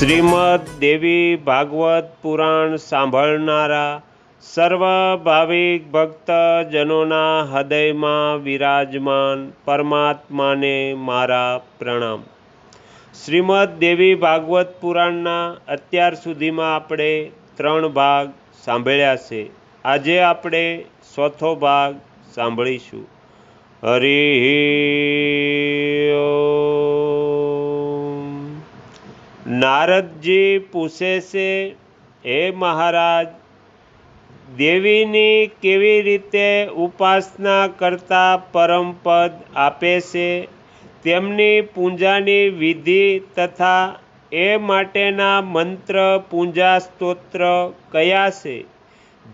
શ્રીમદ દેવી ભાગવત પુરાણ સાંભળનારા સર્વ ભાવિક ભક્તજનોના હૃદયમાં વિરાજમાન પરમાત્માને મારા પ્રણામ. શ્રીમદ દેવી ભાગવત પુરાણના અત્યાર સુધીમાં આપણે ત્રણ ભાગ સાંભળ્યા છે. આજે આપણે ચોથો ભાગ સાંભળીશું. હરિ. નારદજી પૂછે છે, હે મહારાજ, દેવીની કેવી રીતે ઉપાસના કરતા પરમપદ આપે છે? તેમની પૂજાની વિધિ તથા એ માટેના મંત્ર પૂજા સ્તોત્ર કયા છે?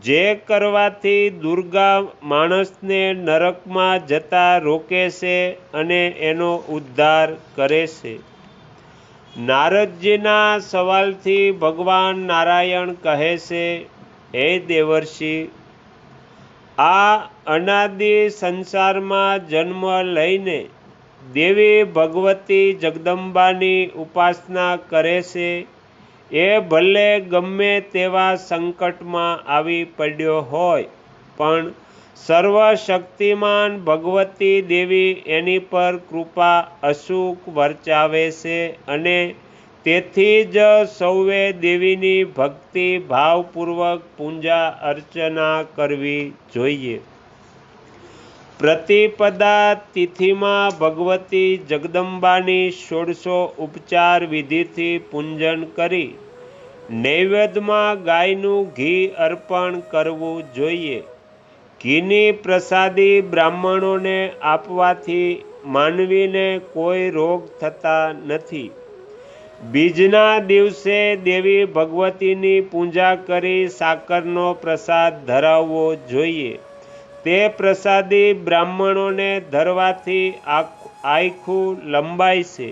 જે કરવાથી દુર્ગા માણસને નરકમાં જતા રોકે છે અને એનો ઉદ્ધાર કરે છે. નારદજીના સવાલથી ભગવાન નારાયણ કહે છે, હે દેવર્ષિ, આ અનાદિ સંસારમાં જન્મ લઈને દેવી ભગવતી જગદંબાની ઉપાસના કરે છે. એ ભલે ગમે તેવા સંકટમાં આવી પડ્યો હોય, પણ સર્વશક્તિમાન ભગવતી દેવી એની પર કૃપા અસુખ વર્ચાવે છે અને તેથી જ સૌએ દેવીની ભક્તિ ભાવપૂર્વક પૂજા અર્ચના કરવી જોઈએ. પ્રતિપદા તિથિમાં ભગવતી જગદંબાની સોળસો ઉપચાર વિધિથી પૂજન કરી નૈવેદ્યમાં ગાયનું ઘી અર્પણ કરવું જોઈએ. ઘીની પ્રસાદી બ્રાહ્મણોને આપવાથી માનવીને કોઈ રોગ થતા નથી. બીજના દિવસે દેવી ભગવતીની પૂજા કરી સાકરનો પ્રસાદ ધરાવવો જોઈએ. તે પ્રસાદી બ્રાહ્મણોને ધરવાથી આખું લંબાય છે.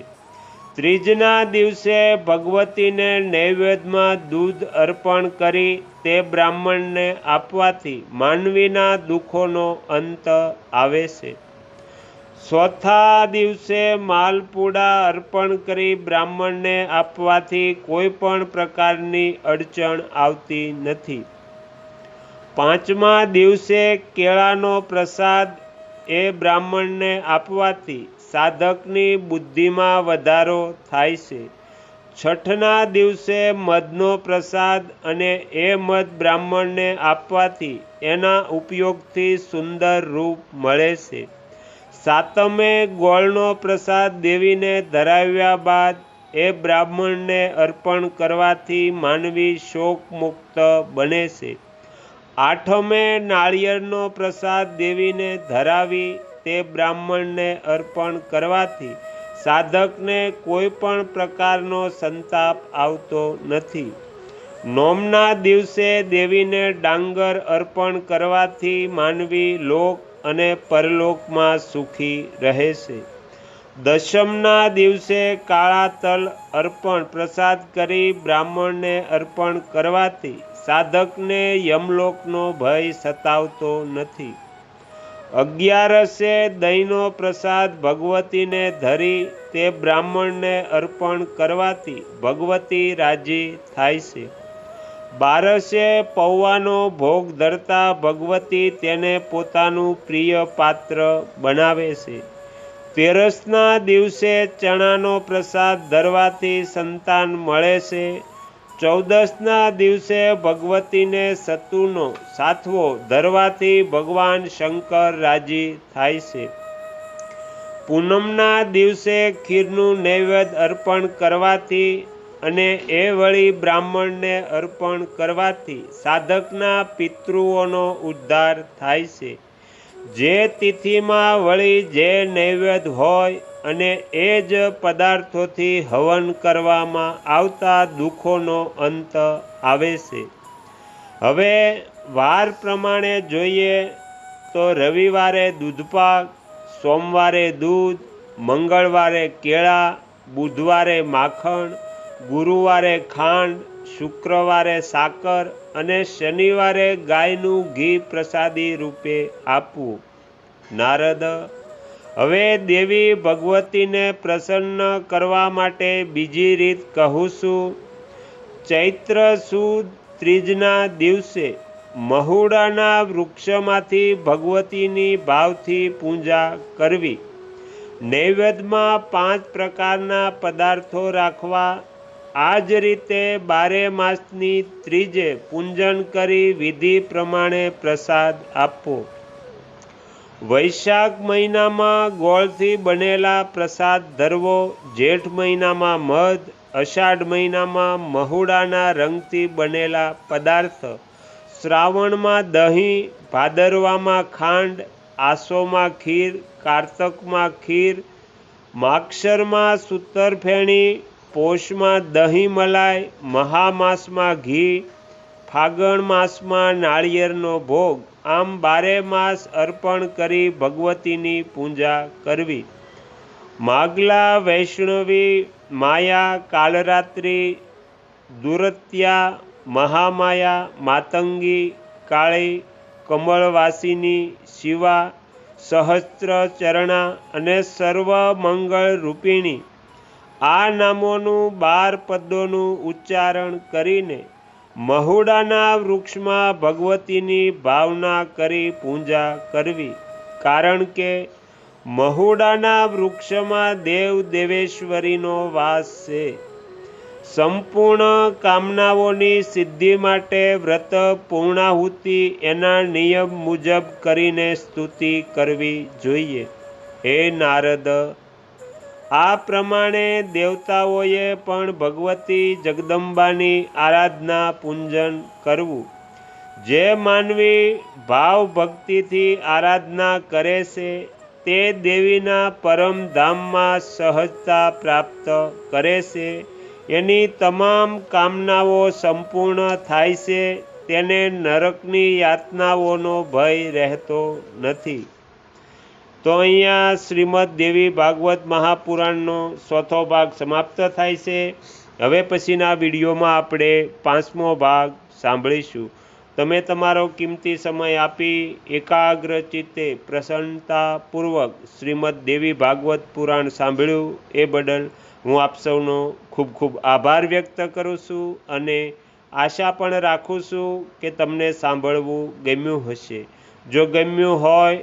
ત્રીજના દિવસે ભગવતીને નૈવેદ્યમાં દૂધ અર્પણ કરી તે બ્રાહ્મણને આપવાથી માનવીના દુઃખોનો અંત આવે છે. ચોથા દિવસે માલપુડા અર્પણ કરી બ્રાહ્મણને આપવાથી કોઈ પણ પ્રકારની અડચણ આવતી નથી. પાંચમા દિવસે કેળાનો પ્રસાદ એ બ્રાહ્મણને આપવાથી સાધકની બુદ્ધિમાં વધારો થાય છે. છઠના દિવસે મધનો પ્રસાદ અને એ મધ બ્રાહ્મણને આપવાથી એના ઉપયોગથી સુંદર રૂપ મળે છે. સાતમે ગોળનો પ્રસાદ દેવીને ધરાવ્યા બાદ એ બ્રાહ્મણને અર્પણ કરવાથી માનવી શોક મુક્ત બને છે. આઠમે નાળિયેરનો પ્રસાદ દેવીને ધરાવી તે બ્રાહ્મણને અર્પણ કરવાથી સાધકને કોઈ પણ પ્રકારનો સંતાપ આવતો નથી. નોમના દિવસે દેવીને ડાંગર અર્પણ કરવાથી માનવી લોક અને પરલોકમાં સુખી રહે છે. દશમના દિવસે કાળા તલ અર્પણ પ્રસાદ કરી બ્રાહ્મણને અર્પણ કરવાથી સાધકને યમલોકનો ભય સતાવતો નથી. અગિયારસે દહીંનો પ્રસાદ ભગવતીને ધરી તે બ્રાહ્મણને અર્પણ કરવાથી ભગવતી રાજી થાય છે. બારસે પૌવાનો ભોગ ધરતા ભગવતી તેને પોતાનું પ્રિય પાત્ર બનાવે છે. તેરસના દિવસે ચણાનો પ્રસાદ ધરવાથી સંતાન મળે છે. ચૌદસના દિવસે ભગવતીને સતુનો સાથવો ધરવાથી ભગવાન શંકર રાજી થાય છે. પૂનમના દિવસે ખીરનું નૈવેદ્ય અર્પણ કરવાથી અને એ વળી બ્રાહ્મણને અર્પણ કરવાથી સાધકના પિતૃઓનો ઉદ્ધાર થાય છે. જે તિથિમાં વળી જે નૈવેદ્ય હોય અને એ જ પદાર્થોથી હવન કરવામાં આવતા દુઃખોનો અંત આવે છે. હવે વાર પ્રમાણે જોઈએ તો રવિવારે દૂધપાક, સોમવારે દૂધ, મંગળવારે કેળા, બુધવારે માખણ, ગુરુવારે ખાંડ, શુક્રવારે સાકર અને શનિવારે ગાયનું ઘી પ્રસાદી રૂપે આપવું. નારદ હવે દેવી ભગવતીને પ્રસન્ન કરવા માટે બીજી રીત કહું છું. ચૈત્ર સુદ ત્રીજના દિવસે મહુડાના વૃક્ષમાંથી ભગવતીની ભાવથી પૂજા કરવી. નૈવેદ્યમાં પાંચ પ્રકારના પદાર્થો રાખવા. આ જ રીતે બારે માસની ત્રીજે પૂંજન કરી વિધિ પ્રમાણે પ્રસાદ આપવો. વૈશાખ મહિનામાં ગોળથી બનેલા પ્રસાદ ધરવો, જેઠ મહિનામાં મધ, અષાઢ મહિનામાં મહુડાના રંગથી બનેલા પદાર્થ, શ્રાવણમાં દહીં, ભાદરવામાં ખાંડ, આસોમાં ખીર, કારતકમાં ખીર, માક્ષરમાં સૂતરફેણી, પોષમાં દહીં મલાઈ, મહામાસમાં ઘી, ફાગણ માસમાં નાળિયેરનો ભોગ આમ બારે માસ અર્પણ કરી ભગવતીની પૂજા કરવી. માગલા, વૈષ્ણવી, માયા, કાલરાત્રિ, દુરત્યા, મહામાયા, માતંગી, કાળી, કમળવાસિની શિવા, સહસ્ત્ર ચરણા અને સર્વ મંગળ રૂપિણી. આ નામોનું બાર પદોનું ઉચ્ચારણ કરીને મહુડાના વૃક્ષમાં ભગવતીની ભાવના કરી પૂજા કરવી. કારણ કે મહુડાના વૃક્ષમાં દેવ દેવેશ્વરીનો વાસ છે. સંપૂર્ણ કામનાઓની સિદ્ધિ માટે વ્રત પૂર્ણાહુતિ એના નિયમ મુજબ કરીને સ્તુતિ કરવી જોઈએ. હે નારદ આ પ્રમાણે દેવતાઓએ પણ ભગવતી જગદંબાની આરાધના પૂંજન કરવું. જે માનવી ભાવ ભક્તિથી આરાધના કરે છે, તે દેવીના પરમધામમાં સહજતા પ્રાપ્ત કરે છે. એની તમામ કામનાઓ સંપૂર્ણ થાય છે, તેને નરકની યાતનાઓનો ભય રહેતો નથી. તો અહીંયા શ્રીમદ દેવી ભાગવત મહાપુરાણનો ચોથો ભાગ સમાપ્ત થાય છે. હવે પછીના વિડીયોમાં આપણે પાંચમો ભાગ સાંભળીશું. તમે તમારો કિંમતી સમય આપી એકાગ્ર ચિત્તે પ્રસન્નતાપૂર્વક શ્રીમદ દેવી ભાગવત પુરાણ સાંભળ્યું એ બદલ હું આપ સૌનો ખૂબ ખૂબ આભાર વ્યક્ત કરું છું અને આશા પણ રાખું છું કે તમને સાંભળવું ગમ્યું હશે. જો ગમ્યું હોય